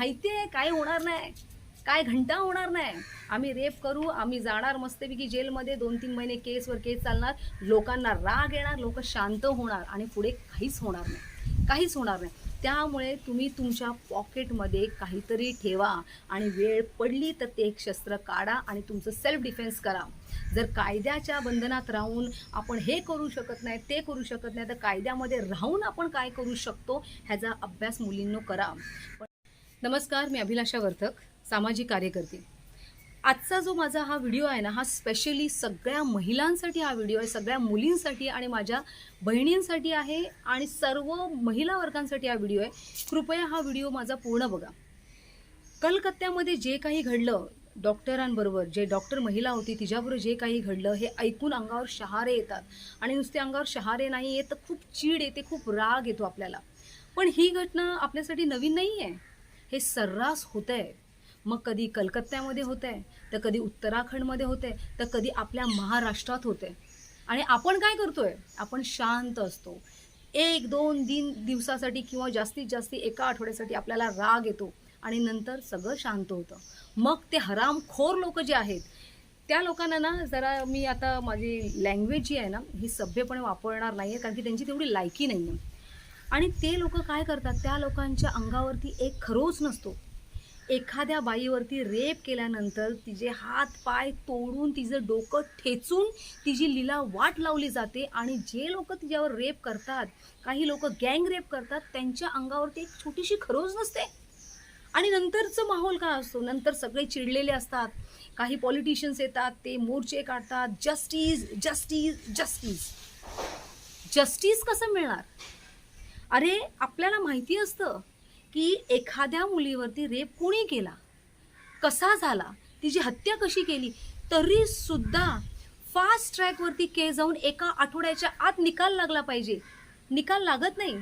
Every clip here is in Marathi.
माहिती आहे काय होणार नाही. काय घंटा होणार नाही. आम्ही रेप करू आम्ही जाणार मस्तपैकी जेलमध्ये. दोन तीन महिने केसवर केस चालणार. लोकांना राग येणार लोक शांत होणार आणि पुढे काहीच होणार नाही. काहीच होणार नाही. त्यामुळे तुम्ही तुमच्या पॉकेटमध्ये काहीतरी ठेवा आणि वेळ पडली तर ते एक शस्त्र काढा आणि तुमचं सेल्फ डिफेन्स करा. जर कायद्याच्या बंधनात राहून आपण हे करू शकत नाही ते करू शकत नाही तर कायद्यामध्ये राहून आपण काय करू शकतो ह्याचा अभ्यास मुलींनो करा. नमस्कार मी अभिलाषा वर्धक सामाजिक कार्यकर्ती. आजचा जो माझा हा व्हिडिओ आहे ना हा स्पेशली सगळ्या महिलांसाठी हा व्हिडिओ आहे सगळ्या मुलींसाठी आणि माझ्या बहिणींसाठी आहे आणि सर्व महिला वर्गांसाठी हा व्हिडिओ आहे. कृपया हा व्हिडिओ माझा पूर्ण बघा. कलकत्त्यामध्ये जे काही घडलं डॉक्टरांबरोबर जे डॉक्टर महिला होती तिच्याबरोबर जे काही घडलं हे ऐकून अंगावर शहारे येतात. आणि नुसते अंगावर शहारे नाही येत तर खूप चीड येते खूप राग येतो आपल्याला. पण ही घटना आपल्यासाठी नवीन नाही आहे हे सर्रास होतं आहे मग कधी कलकत्त्यामध्ये होतं आहे तर कधी उत्तराखंडमध्ये होते आहे तर कधी आपल्या महाराष्ट्रात होते आहे आणि आपण काय करतो आहे आपण शांत असतो. एक दोन दिन दिवसासाठी किंवा जास्तीत जास्त एका आठवड्यासाठी आपल्याला राग येतो आणि नंतर सगळं शांत होतं. मग ते हरामखोर लोक जे आहेत त्या लोकांना ना जरा मी आता माझी लँग्वेज जी आहे ना ही सभ्यपणे वापरणार नाही आहे कारण की त्यांची तेवढी लायकी नाही आहे आणि ते लोक काय करतात? त्या लोकांच्या अंगावरती एक खरोच नसतो. एखाद्या बाईवरती रेप केल्यानंतर तिचे हात पाय तोडून तिचं डोकं ठेचून तिची लिला वाट लावली जाते आणि जे लोक तिच्यावर रेप करतात काही लोक गँग रेप करतात त्यांच्या अंगावरती एक छोटीशी खरोज नसते. आणि नंतरचं माहोल काय असतो? नंतर सगळे चिडलेले असतात. काही पॉलिटिशियन्स येतात ते मोर्चे काढतात. Justice justice justice. जस्टिस कसं मिळणार? अरे आपल्याला माहिती असतं की एखाद्या मुलीवरती रेप कोणी केला? कसा झाला? तिची हत्या कशी केली? तरी सुद्धा फास्ट ट्रॅकवरती के जाऊन एका आठवड्याच्या आत निकाल लागला पाहिजे. निकाल लागत नाही.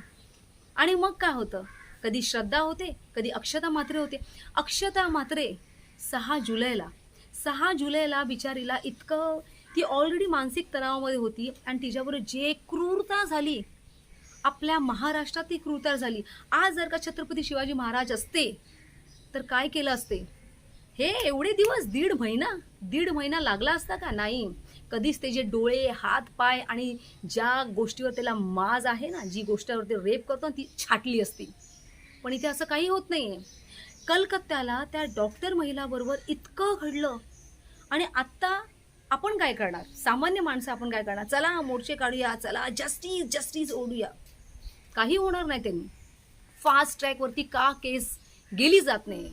आणि मग काय होतं? कधी श्रद्धा होते कधी अक्षता मात्रे होते. अक्षता मात्रे सहा जुलैला. सहा जुलैला बिचारीला इतकं ती ऑलरेडी मानसिक तणावामध्ये होती आणि तिच्याबरोबर जे क्रूरता झाली आपल्या महाराष्ट्रात ती कृतार झाली. आज जर का छत्रपती शिवाजी महाराज असते तर काय केलं असते? हे एवढे दिवस दीड महिना दीड महिना लागला असता का? नाही. कधीच त्याचे डोळे हात पाय आणि ज्या गोष्टीवर त्याला माज आहे ना जी गोष्टीवरती रेप करतो ती छाटली असती. पण इथे असं काही होत नाहीये. कलकत्त्याला त्या डॉक्टर महिलाबरोबर इतकं घडलं. आणि आत्ता आपण काय करणार? सामान्य माणसं आपण काय करणार? चला मोर्चे काढूया चला जस्टिस जस्टिस ओढूया. काही होणार नाही त्यांनी. फास्ट ट्रॅकवरती का केस गेली जात नाही?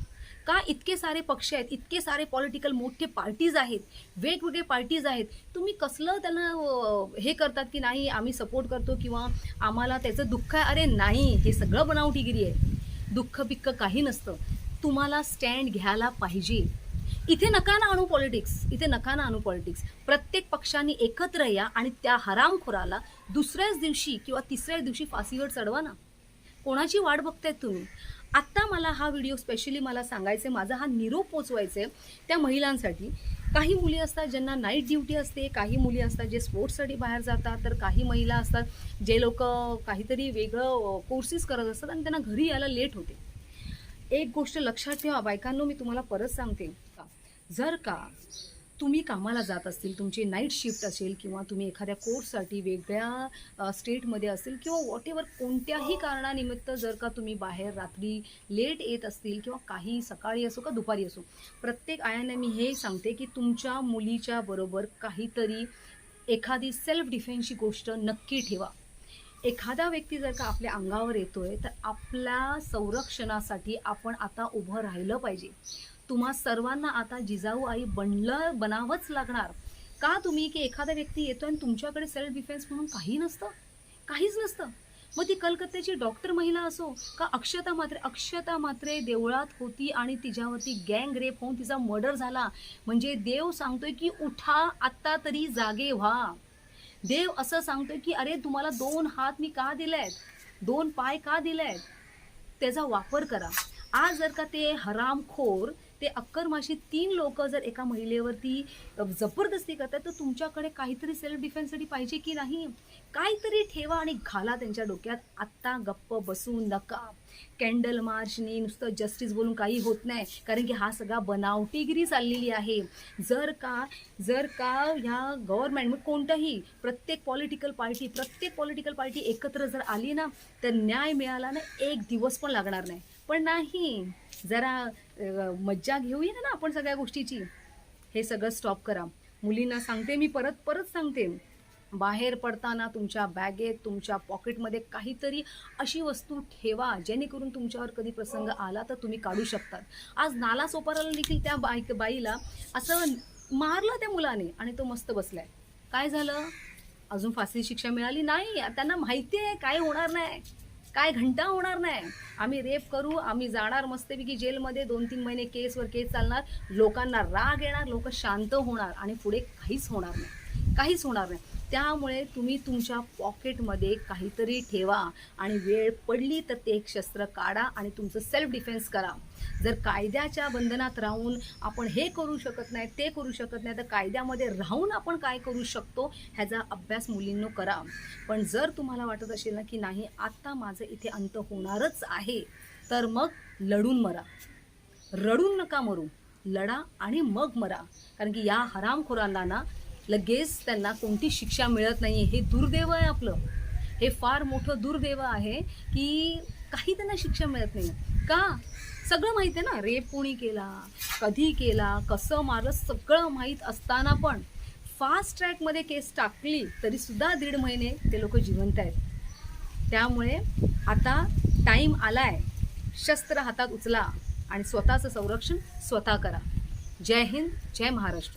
का इतके सारे पक्ष आहेत इतके सारे पॉलिटिकल मोठे पार्टीज आहेत वेगवेगळे पार्टीज आहेत तुम्ही कसलं त्यांना हे करतात की नाही आम्ही सपोर्ट करतो किंवा आम्हाला त्याचं दुःख आहे? अरे नाही हे सगळं बनावटीगिरी आहे. दुःख पिक्क काही नसतं. तुम्हाला स्टँड घ्यायला पाहिजे. इथे नका ना आणू पॉलिटिक्स इथे नका ना आणू पॉलिटिक्स प्रत्येक पक्षाने एकत्र या आणि त्या हरामखोराला दुसऱ्याच दिवशी किंवा तिसऱ्याच दिवशी फाशीवर चढवा ना. कोणाची वाट बघतायत तुम्ही? आत्ता मला हा व्हिडिओ स्पेशली मला सांगायचे माझा हा निरोप पोचवायचा आहे त्या महिलांसाठी. काही मुली असतात ज्यांना नाईट ड्युटी असते काही मुली असतात जे स्पोर्ट्ससाठी बाहेर जातात तर काही महिला असतात जे लोक काहीतरी वेगळं कोर्सेस करत असतात आणि त्यांना घरी यायला लेट होते. एक गोष्ट लक्षात ठेवा बायकांनो मी तुम्हाला परत सांगते. जर का तुम्ही कामाला जात असतील तुमची नाईट शिफ्ट असेल किंवा तुम्ही एखाद्या कोर्ससाठी वेगळ्या स्टेटमध्ये असेल किंवा वॉट एवर कोणत्याही कारणानिमित्त जर का तुम्ही बाहेर रात्री लेट येत असतील किंवा काही सकाळी असो का दुपारी असो प्रत्येक आयाने मी हे सांगते की तुमच्या मुलीच्या बरोबर काहीतरी एखादी सेल्फ डिफेन्सची गोष्ट नक्की ठेवा. एखादा व्यक्ती जर का आपल्या अंगावर येतोय तर आपल्या संरक्षणासाठी आपण आता उभं राहिलं पाहिजे. तुम्हा सर्वांना आता जिजाऊ आई बनलं बनावंच लागणार. का तुम्ही की एखादा व्यक्ती येतोय आणि तुमच्याकडे सेल्फ डिफेन्स म्हणून काही नसतं? काहीच नसतं. मग ती कलकत्त्याची डॉक्टर महिला असो का अक्षता मात्रे अक्षता मात्रे देवळात होती आणि तिच्यावरती गँग रेप होऊन तिचा मर्डर झाला. म्हणजे देव सांगतोय की उठा आत्ता तरी जागे व्हा. देव असं सांगतोय की अरे तुम्हाला दोन हात मी का दिलेत? दोन पाय का दिलेत? त्याचा वापर करा. आज जर का ते हरामखोर ते अक्करमाशी तीन लोक जर एका महिलेवरती जबरदस्ती करतात तर तुमच्याकडे काहीतरी सेल्फ डिफेन्ससाठी पाहिजे की नाही? काहीतरी ठेवा आणि घाला त्यांच्या डोक्यात. आत्ता गप्प बसू नका. कॅन्डल मार्चने नुसतं जस्टिस बोलून काही होत नाही. कारण की हा सगळा बनावटीगिरी चाललेली आहे. जर का जर का ह्या गव्हर्नमेंट मग कोणताही प्रत्येक पॉलिटिकल पार्टी प्रत्येक पॉलिटिकल पार्टी एकत्र जर आली ना तर न्याय मिळाला ना एक दिवस पण लागणार नाही. पण नाही. जरा मज्जा घेऊया ना आपण सगळ्या गोष्टीची. हे सगळं स्टॉप करा. मुलींना सांगते मी परत परत सांगते. बाहेर पडताना तुमच्या बॅगेत तुमच्या पॉकेटमध्ये काहीतरी अशी वस्तू ठेवा जेणेकरून तुमच्यावर कधी प्रसंग आला तर तुम्ही काढू शकतात. आज नाला सोपाराला देखील त्या बाई बाईला असं मारलं त्या मुलाने आणि तो मस्त बसलाय. काय झालं? अजून फाशी शिक्षा मिळाली? नाही. त्यांना माहिती आहे काय होणार नाही. काय घंटा होणार नाही. आम्ही रेप करू आम्ही जाणार मस्तपैकी जेलमध्ये दोन तीन महिने केसवर केस चालणार. लोकांना राग येणार लोक शांत होणार आणि पुढे काहीच होणार नाही. काहीच होणार नाही. त्यामुळे तुम्ही तुमच्या पॉकेटमध्ये काहीतरी ठेवा आणि वेळ पडली तर ते एक शस्त्र काढा आणि तुमचं सेल्फ डिफेन्स करा. जर कायद्याच्या बंधनात राहून आपण हे करू शकत नाही ते करू शकत नाही तर कायद्यामध्ये राहून आपण काय करू शकतो ह्याचा अभ्यास मुलींनो करा. पण जर तुम्हाला वाटत असेल ना की नाही आत्ता माझं इथे अंत होणारच आहे तर मग लढून मरा. रडून नका मरू. लढा आणि मग मरा. कारण की या हरामखोरांना ना लगेच त्यांना कोणती शिक्षा मिळत नाही. हे दुर्दैव आहे आपलं. हे फार मोठं दुर्दैव आहे की काही त्यांना शिक्षा मिळत नाही. का? सगळं माहीत आहे ना. रेप कोणी केला कधी केला कसं मारलं सगळं माहीत असताना पण फास्ट ट्रॅकमध्ये केस टाकली तरी सुद्धा दीड महिने ते लोक जिवंत आहेत. त्यामुळे आता टाईम आला आहे शस्त्र हातात उचला आणि स्वतःचं संरक्षण स्वतः करा. जय हिंद जय महाराष्ट्र.